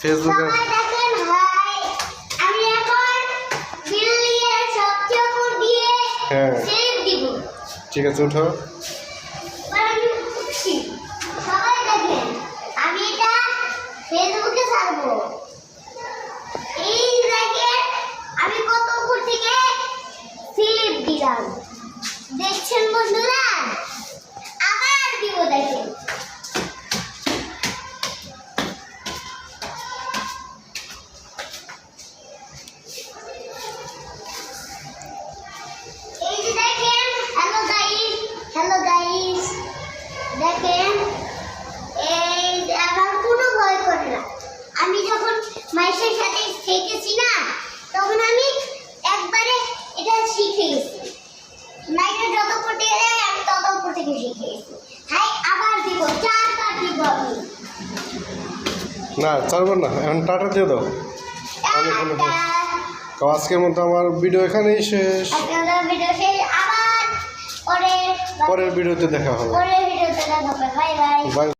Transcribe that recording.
ফেসবুকে হ্যাঁ। ঠিক আছে উঠো। এবার আমি দেখেন এই আমার কোনো ভয় করে না। আমি যখন মাইশের সাথে শিখেছি না তখন আমি একবারে এটা শিখে গেছি। মাইকে যত পড়তে গেলে আমি তত উপর থেকে শিখে গেছি। হাই আবার দিব চারবার দিব আমি। না চারবার না এখন টাটা দিয়ে দাও। আমি আজকের মতো আমার ভিডিও এখানেই শেষ আপনাদের ভিডিও শেষ আবার পরে পরের ভিডিওতে দেখা হবে। পরের ভিডিওতে দেখা হবে। Bye bye. বাই।